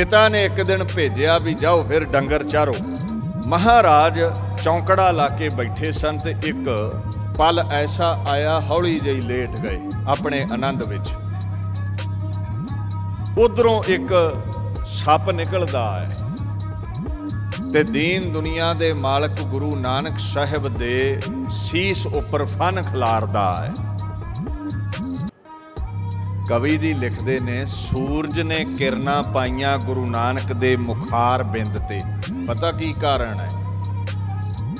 ਪਿਤਾ ਨੇ ਇੱਕ ਦਿਨ ਭੇਜਿਆ ਵੀ ਜਾਓ ਫਿਰ ਡੰਗਰ ਚਾਰੋ। ਮਹਾਰਾਜ ਚੌਂਕੜਾ ਲਾ ਕੇ ਬੈਠੇ ਸਨ ਤੇ ਇੱਕ ਪਲ ਐਸਾ ਆਇਆ ਹੌਲੀ ਜਿਹੀ ਲੇਟ ਗਏ ਆਪਣੇ ਆਨੰਦ ਵਿੱਚ। ਉਧਰੋਂ ਇੱਕ ਸੱਪ ਨਿਕਲਦਾ ਹੈ ਤੇ ਦੀਨ ਦੁਨੀਆ ਦੇ ਮਾਲਕ ਗੁਰੂ ਨਾਨਕ ਸਾਹਿਬ ਦੇ ਸੀਸ ਉੱਪਰ ਫਨ ਖਿਲਾਰਦਾ ਹੈ ਕਵੀ ਦੀ ਲਿਖਦੇ ਨੇ, ਸੂਰਜ ਨੇ ਕਿਰਨਾਂ ਪਾਈਆਂ ਗੁਰੂ ਨਾਨਕ ਦੇ ਮੁਖਾਰ ਬਿੰਦ ਤੇ। ਪਤਾ ਕੀ ਕਾਰਨ ਹੈ?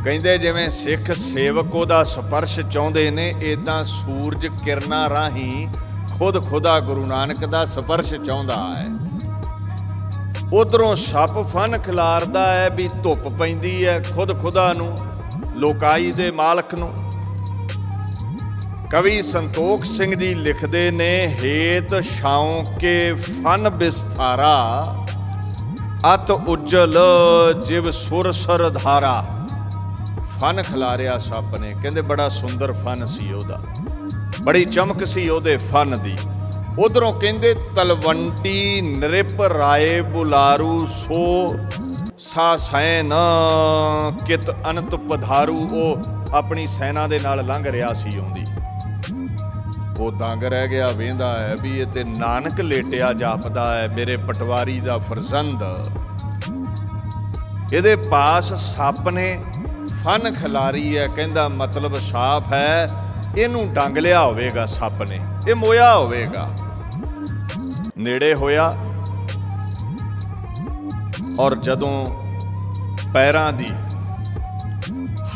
ਕਹਿੰਦੇ ਜਿਵੇਂ ਸਿੱਖ ਸੇਵਕ ਉਹਦਾ ਸਪਰਸ਼ ਚਾਹੁੰਦੇ ਨੇ ਇਦਾਂ ਸੂਰਜ ਕਿਰਨਾਂ ਰਾਹੀਂ ਖੁਦ ਖੁਦਾ ਗੁਰੂ ਨਾਨਕ ਦਾ ਸਪਰਸ਼ ਚਾਹੁੰਦਾ ਹੈ। ਉਧਰੋਂ ਸੱਪ ਫਨ ਖਿਲਾਰਦਾ ਹੈ ਵੀ ਧੁੱਪ ਪੈਂਦੀ ਹੈ ਖੁਦ ਖੁਦਾ ਨੂੰ, ਲੋਕਾਈ ਦੇ ਮਾਲਕ ਨੂੰ। ਕਵੀ ਸੰਤੋਖ ਸਿੰਘ ਜੀ ਲਿਖਦੇ ਨੇ, ਹੇਤ ਛਾਉ ਫਨ ਬਿਸਥਾਰਾ, ਅਤ ਉਜਲ ਜਿਵ ਸੁਰ ਸਰ ਧਾਰਾ। ਫਨ ਖਿਲਾਰਿਆ ਸੱਪ ਨੇ, ਕਹਿੰਦੇ ਬੜਾ ਸੁੰਦਰ ਫਨ ਸੀ ਉਹਦਾ। ਬੜੀ ਚਮਕ ਸੀ ਉਹਦੇ ਫਨ ਦੀ। ਉਧਰੋਂ ਕਹਿੰਦੇ ਤਲਵੰਟੀ ਨ੍ਰਿਪ ਰਾਏ ਬੁਲਾਰੂ ਸੋ, ਸਾ ਸੈਨ ਕਿਤ ਅਨੰਤ ਪਧਾਰੂ। ਉਹ ਆਪਣੀ ਸੈਨਾ ਦੇ ਨਾਲ ਲੰਘ ਰਿਹਾ ਸੀ ਆਉਂਦੀ ਉਹ ਦੰਗ ਰਹਿ ਗਿਆ, ਵੇਂਦਾ ਹੈ ਵੀ ਇਹ ਤੇ ਨਾਨਕ ਲੇਟਿਆ ਜਾਪਦਾ ਹੈ, ਮੇਰੇ ਪਟਵਾਰੀ ਦਾ ਫਰਜ਼ੰਦ। ਇਹਦੇ ਪਾਸ ਸੱਪ ਨੇ ਫਨ ਖਿਲਾਰੀ ਹੈ, ਕਹਿੰਦਾ ਮਤਲਬ ਸਾਫ਼ ਹੈ, ਇਹਨੂੰ ਡੰਗ ਲਿਆ ਹੋਵੇਗਾ ਸੱਪ ਨੇ, ਇਹ ਮੋਇਆ ਹੋਵੇਗਾ। ਨੇੜੇ ਹੋਇਆ ਔਰ ਜਦੋਂ ਪੈਰਾਂ ਦੀ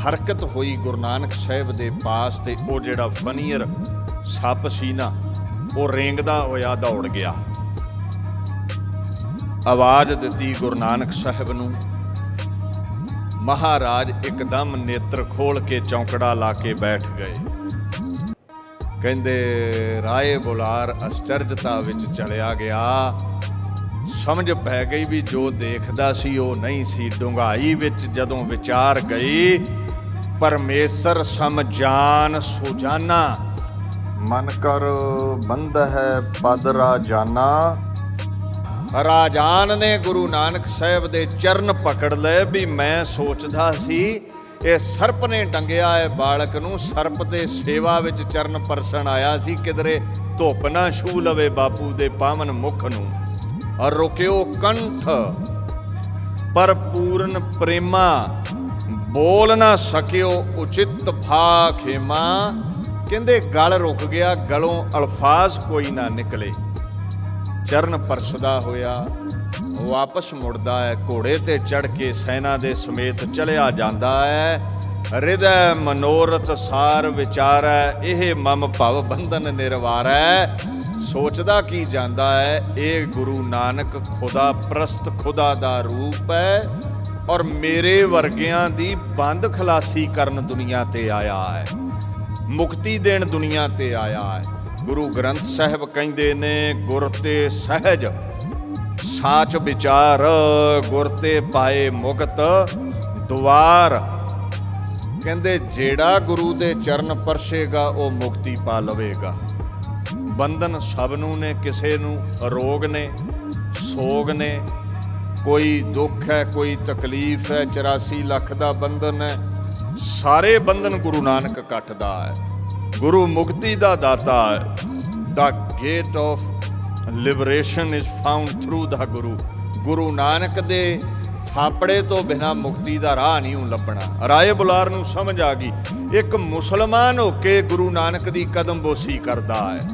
ਹਰਕਤ ਹੋਈ ਗੁਰੂ ਨਾਨਕ ਸਾਹਿਬ ਦੇ ਪਾਸ ਤੇ ਉਹ ਜਿਹੜਾ ਫਨੀਅਰ ਸੱਪ ਸੀ ਨਾ ਉਹ ਰੇਂਗਦਾ ਹੋਇਆ ਦੌੜ ਗਿਆ। ਆਵਾਜ਼ ਦਿੱਤੀ ਗੁਰੂ ਨਾਨਕ ਸਾਹਿਬ ਨੂੰ। ਮਹਾਰਾਜ ਇੱਕਦਮ ਨੇਤਰ ਖੋਲ ਕੇ ਚੌਂਕੜਾ ਲਾ ਕੇ ਬੈਠ ਗਏ। ਕਹਿੰਦੇ, ਰਾਏ ਬੁਲਾਰ ਅਸਚਰਜਤਾ ਵਿੱਚ ਚਲਿਆ ਗਿਆ। ਸਮਝ ਪੈ ਗਈ ਵੀ ਜੋ ਦੇਖਦਾ ਸੀ ਉਹ ਨਹੀਂ ਸੀ। ਡੁੰਗਾਈ ਵਿੱਚ ਜਦੋਂ ਵਿਚਾਰ ਗਈ, ਪਰਮੇਸ਼ਰ ਸਮਝਾਨ ਸੁਜਾਨਾ। ਮਨ ਕਰ ਬੰਦ ਹੈ ਪਦ ਰਾਜਾਨਾ। ਰਾਜਾਨ ਨੇ ਗੁਰੂ ਨਾਨਕ ਸਾਹਿਬ ਦੇ ਚਰਨ ਪਕੜ ਲਏ ਵੀ ਮੈਂ ਸੋਚਦਾ ਸੀ, ਇਹ ਸਰਪ ਨੇ ਟੰਗਿਆ ਹੈ ਬਾਲਕ ਨੂੰ, ਸਰਪ ਦੇ ਸੇਵਾ ਵਿੱਚ ਚਰਨ ਪਰਸਣ ਆਇਆ ਸੀ, ਕਿਧਰੇ ਧੁੱਪ ਨਾ ਛੂ ਲਵੇ ਬਾਪੂ ਦੇ ਪਾਵਨ ਮੁਖ ਨੂੰ। ਔਰ ਰੁਕਿਓ ਕੰਠ, ਪਰ ਪੂਰਨ ਪ੍ਰੇਮਾ, ਬੋਲ ਨਾ ਸਕਿਓ ਉਚਿਤ ਭਾ ਖੇਮਾ ਕਹਿੰਦੇ ਗਲ ਰੁਕ ਗਿਆ, ਗਲੋਂ ਅਲਫਾਜ਼ ਕੋਈ ਨਾ ਨਿਕਲੇ। ਚਰਨ ਪਰਸਦਾ ਹੋਇਆ ਵਾਪਸ ਮੁੜਦਾ ਹੈ। ਘੋੜੇ ਤੇ ਚੜ ਕੇ ਸੈਨਾ ਦੇ ਸਮੇਤ ਚਲਿਆ ਜਾਂਦਾ ਹੈ। ਹਿਰਦੈ ਮਨੋਰਥ ਸਾਰ ਵਿਚਾਰੈ, ਇਹ ਮਮ ਭਵ ਬੰਧਨ ਨਿਰਵਾਰੈ। ਸੋਚਦਾ ਕੀ ਜਾਂਦਾ ਹੈ, ਇਹ ਗੁਰੂ ਨਾਨਕ ਖੁਦਾ ਪ੍ਰਸਤ ਖੁਦਾ ਦਾ ਰੂਪ ਹੈ ਔਰ ਮੇਰੇ ਵਰਗਿਆਂ ਦੀ ਬੰਦ ਖਲਾਸੀ ਕਰਨ ਦੁਨੀਆ ਤੇ ਆਇਆ ਹੈ। ਮੁਕਤੀ ਦੇਣ ਦੁਨੀਆ ਤੇ ਆਇਆ ਹੈ। ਗੁਰੂ ਗ੍ਰੰਥ ਸਾਹਿਬ ਕਹਿੰਦੇ ਨੇ, ਗੁਰ ਤੇ ਸਹਿਜ, ਸਾਚ ਵਿਚਾਰ, ਗੁਰ ਤੇ ਪਾਏ ਮੁਕਤ, ਦੁਆਰ। ਕਹਿੰਦੇ, ਜਿਹੜਾ ਗੁਰੂ ਦੇ ਚਰਨ ਪਰਸ਼ੇਗਾ, ਉਹ ਮੁਕਤੀ ਪਾ ਲਵੇਗਾ। ਬੰਧਨ ਸਭ ਨੂੰ ਨੇ, ਕਿਸੇ ਨੂੰ ਰੋਗ ਨੇ, ਸੋਗ ਨੇ। ਕੋਈ ਦੁੱਖ ਹੈ, ਕੋਈ ਤਕਲੀਫ ਹੈ 84 ਲੱਖ ਦਾ ਬੰਧਨ ਹੈ। ਸਾਰੇ ਬੰਧਨ ਗੁਰੂ ਨਾਨਕ ਕੱਟਦਾ ਹੈ। ਗੁਰੂ ਮੁਕਤੀ ਦਾ ਦਾਤਾ ਹੈ। The gate of liberation is found through the guru Guru Nanak ਦੇ ਥਾਪੜੇ ਤੋਂ ਬਿਨਾ ਮੁਕਤੀ ਦਾ ਰਾਹ ਨਹੀਂ ਉਹ ਲੱਭਣਾ। ਰਾਏ ਬੁਲਾਰ ਨੂੰ ਸਮਝ ਆ ਗਈ। ਇੱਕ ਮੁਸਲਮਾਨ ਹੋ ਕੇ ਗੁਰੂ ਨਾਨਕ ਦੀ ਕਦਮਬੋਸੀ ਕਰਦਾ ਹੈ।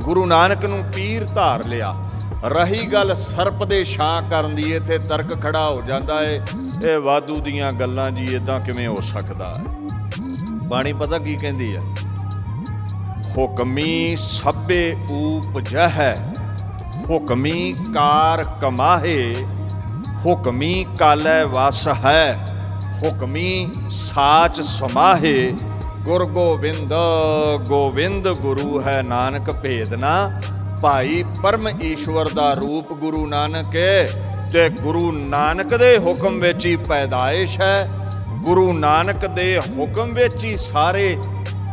ਗੁਰੂ ਨਾਨਕ ਨੂੰ ਪੀਰ ਧਾਰ ਲਿਆ। ਰਹੀ ਗੱਲ ਸਰਪ ਦੇ ਛਾਂ ਕਰਨ ਦੀ ਇੱਥੇ ਤਰਕ ਖੜਾ ਹੋ ਜਾਂਦਾ ਏ। ਇਹ ਵਾਧੂ ਦੀਆਂ ਗੱਲਾਂ ਜੀ ਇਦਾਂ ਕਿਵੇਂ ਹੋ ਸਕਦਾ ਹੈ ਬਾਣੀ ਪਤਾ ਕੀ ਕਹਿੰਦੀ ਹੈ ਹੁਕਮੀ ਸਭੇ ਊਪਜਹਿ ਹੁਕਮੀ ਕਾਰ ਕਮਾਹੇ ਹੁਕਮੀ ਕਾਲੈ ਵਸ ਹੈ ਹੁਕਮੀ ਸਾਚ ਸਮਾਹੇ। ਗੁਰ ਗੋਬਿੰਦ ਗੋਬਿੰਦ ਗੁਰੂ ਹੈ ਨਾਨਕ ਭੇਦਨਾ ਭਾਈ ਪਰਮ ਈਸ਼ਵਰ ਦਾ ਰੂਪ ਗੁਰੂ ਨਾਨਕ ਹੈ ਤੇ ਗੁਰੂ ਨਾਨਕ ਦੇ ਹੁਕਮ ਵਿੱਚ ਹੀ ਪੈਦਾਇਸ਼ ਹੈ। ਗੁਰੂ ਨਾਨਕ ਦੇ ਹੁਕਮ ਵਿੱਚ ਹੀ ਸਾਰੇ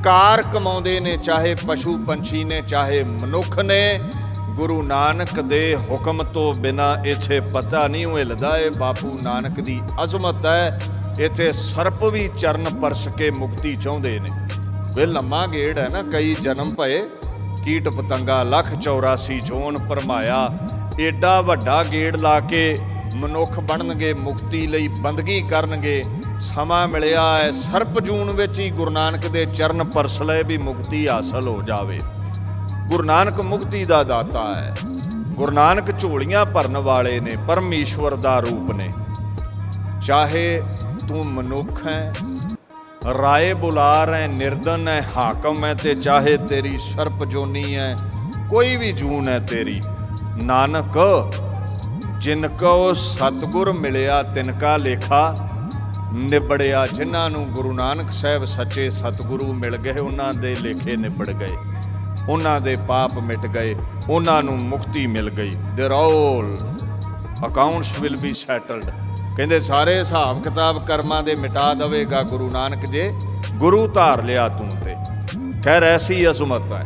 ਕਾਰ ਕਮਾਉਂਦੇ ਨੇ, ਚਾਹੇ ਪਸ਼ੂ ਪੰਛੀ ਨੇ, ਚਾਹੇ ਮਨੁੱਖ ਨੇ। ਗੁਰੂ ਨਾਨਕ ਦੇ ਹੁਕਮ ਤੋਂ ਬਿਨਾ ਇੱਥੇ ਪਤਾ ਨਹੀਂ ਹਿਲਦਾ ਏ, ਬਾਪੂ ਨਾਨਕ ਦੀ ਅਜ਼ਮਤ ਹੈ। ਇੱਥੇ ਸਰਪ ਵੀ ਚਰਨ ਪਰਸ ਕੇ ਮੁਕਤੀ ਚਾਹੁੰਦੇ ਨੇ। ਵੇ ਲੰਮਾ ਗੇੜ ਹੈ ਨਾ, ਕਈ ਜਨਮ ਭਏ। ਕੀਟ ਪਤੰਗਾ ਲੱਖ 84 ਜੋਨ ਪਰਮਾਇਆ ਏਡਾ ਵੱਡਾ ਗੇੜ ਲਾ ਕੇ ਮਨੁੱਖ ਬਣਨਗੇ, ਮੁਕਤੀ ਲਈ ਬੰਦਗੀ ਕਰਨਗੇ। ਸਮਾਂ ਮਿਲਿਆ ਹੈ ਸਰਪ ਜੂਨ ਵਿੱਚ ਹੀ ਗੁਰੂ ਨਾਨਕ ਦੇ ਚਰਨ ਪਰਸ ਲਏ ਵੀ ਮੁਕਤੀ ਹਾਸਲ ਹੋ ਜਾਵੇ। ਗੁਰੂ ਨਾਨਕ ਮੁਕਤੀ ਦਾ ਦਾਤਾ ਹੈ ਗੁਰੂ ਨਾਨਕ ਝੋਲੀਆਂ ਭਰਨ ਵਾਲੇ ਨੇ, ਪਰਮੇਸ਼ਵਰ ਦਾ ਰੂਪ ਨੇ। ਚਾਹੇ ਤੂੰ ਮਨੁੱਖ ਹੈ ਰਾਏ ਬੁਲਾਰ ਹੈ ਨਿਰਦਨ ਹੈ, ਹਾਕਮ ਹੈ ਤੇ ਚਾਹੇ ਤੇਰੀ ਸਰਪ ਜੋਨੀ ਹੈ, ਕੋਈ ਵੀ ਜੂਨ ਹੈ ਤੇਰੀ। ਨਾਨਕ, ਜਿਨ ਕੋ ਸਤਗੁਰ ਮਿਲਿਆ, ਤਿਨ ਕਾ ਲੇਖਾ, ਨਿਬੜਿਆ, ਜਿਨ੍ਹਾਂ ਨੂੰ ਗੁਰੂ ਨਾਨਕ ਸਾਹਿਬ ਸੱਚੇ ਸਤਗੁਰੂ ਮਿਲ ਗਏ, ਉਹਨਾਂ ਦੇ ਲੇਖੇ ਨਿਬੜ ਗਏ। ਉਹਨਾਂ ਦੇ ਪਾਪ ਮਿਟ ਗਏ, ਉਹਨਾਂ ਨੂੰ ਮੁਕਤੀ ਮਿਲ ਗਈ। There all accounts will be settled ਕਹਿੰਦੇ, ਸਾਰੇ ਹਿਸਾਬ ਕਿਤਾਬ ਕਰਮਾਂ ਦੇ ਮਿਟਾ ਦੇਵੇਗਾ ਗੁਰੂ ਨਾਨਕ ਜੇ, ਗੁਰੂ ਧਾਰ ਲਿਆ ਤੂੰ ਤੇ। ਖੈਰ, ਐਸੀ ਅਜ਼ਮਤ ਹੈ।